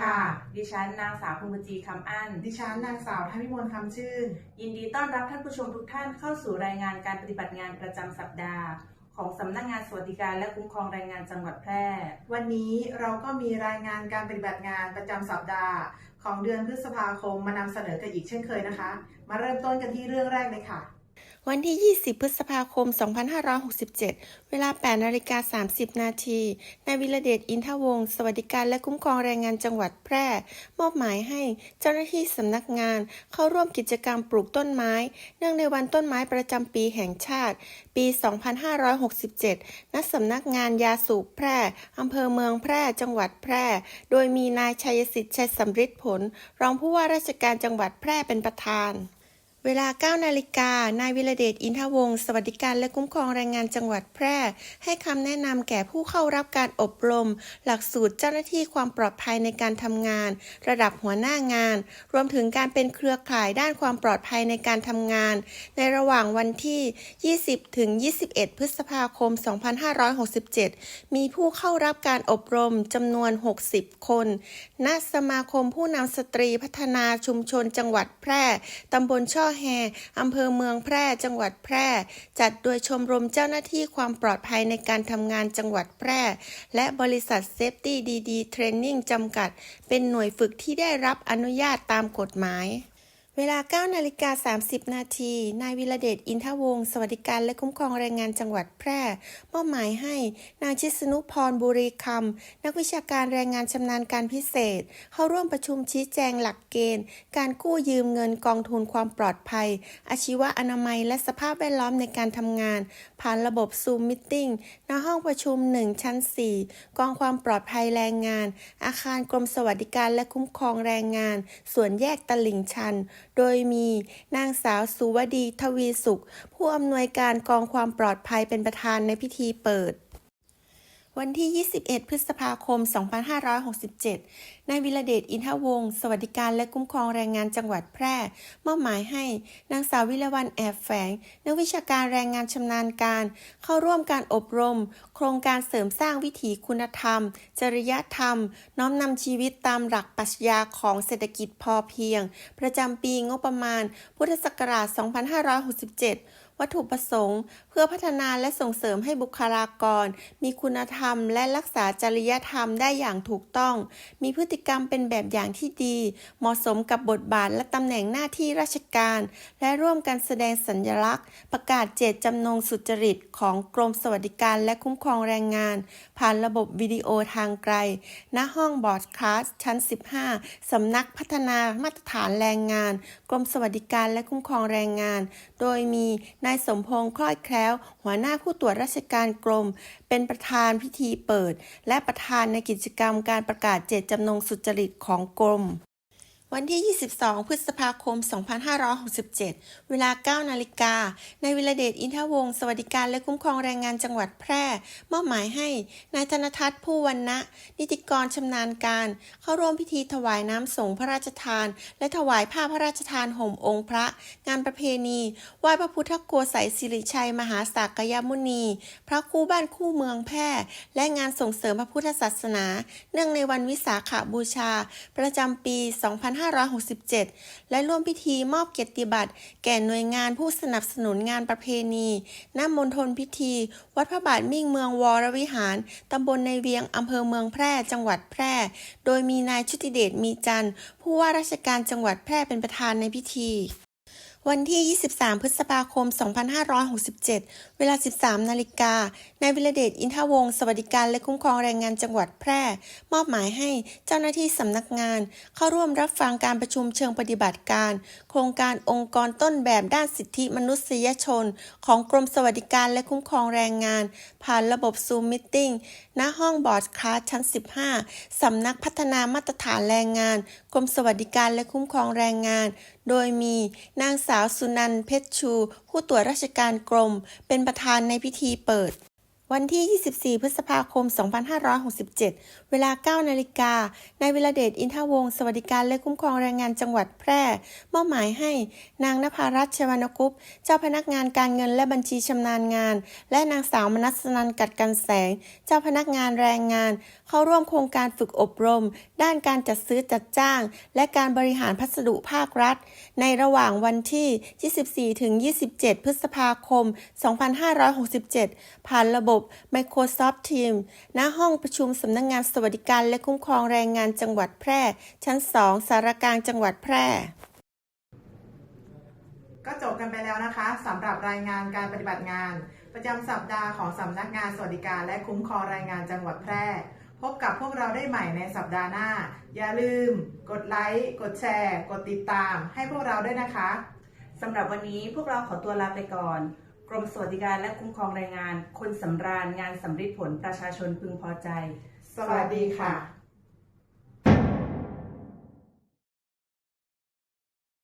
ค่ะ ดิฉันนางสาวพงกจีคำอั้น ดิฉันนางสาวธนิมนต์คำชื่น ยินดีต้อนรับท่านผู้ชมทุกท่านเข้าสู่รายงานการปฏิบัติงานประจำสัปดาห์ ของสำนักงานสวัสดิการและคุ้มครองแรงงานจังหวัดแพร่ วันนี้เราก็มีรายงานการปฏิบัติงานประจำสัปดาห์ ของเดือนพฤษภาคมมานำเสนอกันอีกเช่นเคยนะคะ มาเริ่มต้นกันที่เรื่องแรกเลยค่ะ วันที่ 20 พฤษภาคม 2567 เวลา 8 นาฬิกา 30 นาทีนายวิรเดช อินทวงศ์ สวัสดิการและคุ้มครองแรงงานจังหวัดแพร่ มอบหมายให้เจ้าหน้าที่สำนักงาน เข้าร่วมกิจกรรมปลูกต้นไม้ เนื่องในวันต้นไม้ประจำปีแห่งชาติ ปี 2567 ณ สำนักงานยาสูบแพร่ อำเภอเมืองแพร่ จังหวัดแพร่ โดยมีนายชัยสิทธิ์ชัยสำริดผล รองผู้ว่าราชการจังหวัดแพร่เป็นประธาน เวลา 9 นาฬิกา นายวิรเดช อินทวงศ์ สวัสดิการและคุ้มครองแรงงานจังหวัดแพร่ ให้คำแนะนำแก่ผู้เข้ารับการอบรม หลักสูตรเจ้าหน้าที่ความปลอดภัยในการทำงาน ระดับหัวหน้างาน รวมถึงการเป็นเครือข่ายด้านความปลอดภัยในการทำงาน ในระหว่างวันที่ 20 ถึง 21 พฤษภาคม 2567 มีผู้เข้ารับการอบรมจำนวน 60 คน ณ สมาคมผู้นำสตรีพัฒนาชุมชนจังหวัดแพร่ ตำบลช่อแฮอำเภอเมืองแพร่ จังหวัดแพร่ จัดโดยชมรมเจ้าหน้าที่ความปลอดภัยในการทำงานจังหวัดแพร่ และบริษัทเซฟตี้ดีดีเทรนนิ่งจำกัด เป็นหน่วยฝึกที่ได้รับอนุญาตตามกฎหมาย เวลา9นาฬิกา30 นาที นายวิรเดช อินทวงศ์ สวัสดิการและคุ้มครองแรงงานจังหวัดแพร่ มอบหมายให้ นางชิสนุพรบุรีคำ นักวิชาการแรงงานชำนาญการพิเศษ เข้าร่วมประชุมชี้แจงหลักเกณฑ์ การกู้ยืมเงินกองทุนความปลอดภัย อาชีวะอนามัย และสภาพแวดล้อมในการทำงาน ผ่านระบบซูมมิทติ้งณห้องประชุม 1 ชั้น 4 กองความปลอดภัยแรงงาน อาคารกรมสวัสดิการและคุ้มครองแรงงานส่วนแยกตลิ่งชัน โดยมีนางสาวสุวดีทวีสุข ผู้อำนวยการกองความปลอดภัยเป็นประธานในพิธีเปิด วันที่ 21 พฤษภาคม 2567 นายวิรเดช อินทวงศ์ สวัสดิการและคุ้มครองแรงงานจังหวัดแพร่ มอบหมายให้ นางสาววิรวรรณแอบแฝง นักวิชาการแรงงานชำนาญการ เข้าร่วมการอบรม โครงการเสริมสร้างวิถีคุณธรรม จริยธรรม น้อมนำชีวิตตามหลักปรัชญาของเศรษฐกิจพอเพียง ประจำปีงบประมาณ พุทธศักราช 2567 วัตถุประสงค์ เพื่อพัฒนาและส่งเสริมให้บุคลากร มีคุณธรรม และรักษาจริยธรรมได้อย่างถูกต้อง มีพฤติกรรมเป็นแบบอย่างที่ดี เหมาะสมกับบทบาทและตำแหน่งหน้าที่ราชการ และร่วมกันแสดงสัญลักษณ์ ประกาศเจตจำนงสุจริตของกรมสวัสดิการและคุ้มครองแรงงาน ผ่านระบบวิดีโอทางไกล ณ ห้องบอร์ดคลาสชั้น 15 สำนักพัฒนามาตรฐานแรงงาน กรมสวัสดิการและคุ้มครองแรงงาน โดยมีนายายสมพงษ์คล้อยแคล้ว หัวหน้าผู้ตรวจราชการกรม เป็นประธานพิธีเปิด และประธานในกิจกรรมการประกาศเจตจำนงสุจริตของกรม วันที่ 22 พฤษภาคม 2567 เวลา 9 นาฬิกา นายวิรเดช อินทวงศ์สวัสดิการและคุ้มครองแรงงานจังหวัดแพร่ มอบหมายให้ นายธนทัศน์ผู้วันนะ นิติกรชำนาญการ เข้าร่วมพิธีถวายน้ำสงพระราชทาน และถวายผ้าพระราชทานห่มองค์พระ งานประเพณีไหว้พระพุทธโกสัยสิริชัย มหาสากยมุนี พระคู่บ้านคู่เมืองแพร่ และงานส่งเสริมพระพุทธศาสนา เนื่องในวันวิสาขบูชา ประจำปี2567 และร่วมพิธีมอบเกียรติบัตร แก่หน่วยงานผู้สนับสนุนงานประเพณีณมณฑลพิธี วัดพระบาทมิ่งเมืองวรวิหาร ตำบลในเวียง อำเภอเมืองแพร่ จังหวัดแพร่ โดยมีนายชุติเดชมีจันทร์ผู้ว่าราชการจังหวัดแพร่เป็นประธานในพิธี วันที่ 23 พฤษภาคม 2567 เวลา 13 นาฬิกา นายวิรเดช อินทวงศ์สวัสดิการและคุ้มครองแรงงานจังหวัดแพร่ มอบหมายให้เจ้าหน้าที่สำนักงาน เข้าร่วมรับฟังการประชุมเชิงปฏิบัติการ โครงการองค์กรต้นแบบด้านสิทธิมนุษยชน ของกรมสวัสดิการและคุ้มครองแรงงาน ผ่านระบบซูมมิทติ้งณห้องบอร์ดคลาสชั้น 15 สำนักพัฒนามาตรฐานแรงงาน กรมสวัสดิการและคุ้มครองแรงงาน โดยมีนางสาวสุนันท์ เพชรชู ผู้ตรวจราชการกรม เป็นประธานในพิธีเปิด วันที่ 24 พฤษภาคม 2567 เวลา 9 นาฬิกานายวิรเดช อินทวงศ์สวัสดิการและคุ้มครองแรงงานจังหวัดแพร่ มอบหมายให้นางนภารัตน์ชวรรณกุปเจ้าพนักงานการเงินและบัญชีชำนาญงาน และนางสาวมนัสนันกัดกันแสง เจ้าพนักงานแรงงาน เข้าร่วมโครงการฝึกอบรม ด้านการจัดซื้อจัดจ้าง และการบริหารพัสดุภาครัฐ ในระหว่างวันที่ 24 ถึง 27 พฤษภาคม 2567 ผ่านระบบ Microsoft Teams ณ ห้องประชุมสำนักงงานสวัสดิการและคุ้มครองแรงงานจังหวัดแพร่ ชั้น 2 สารกลางจังหวัดแพร่ ก็จบกันไปแล้วนะคะสำหรับรายงานการปฏิบัติงาน ประจำสัปดาห์ของสำนักงานสวัสดิการและคุ้มครองแรงงานจังหวัดแพร่ พบกับพวกเราได้ใหม่ในสัปดาห์หน้า อย่าลืม กดไลค์กดแชร์ กดติดตาม ให้พวกเราด้วยนะคะสำหรับวันนี้พวกเราขอตัวลาไปก่อน รมสวัสดิการและคุ้มครองแรงงาน คนสำราญงานสำริดผลประชาชนพึงพอใจ สวัสดีค่ะ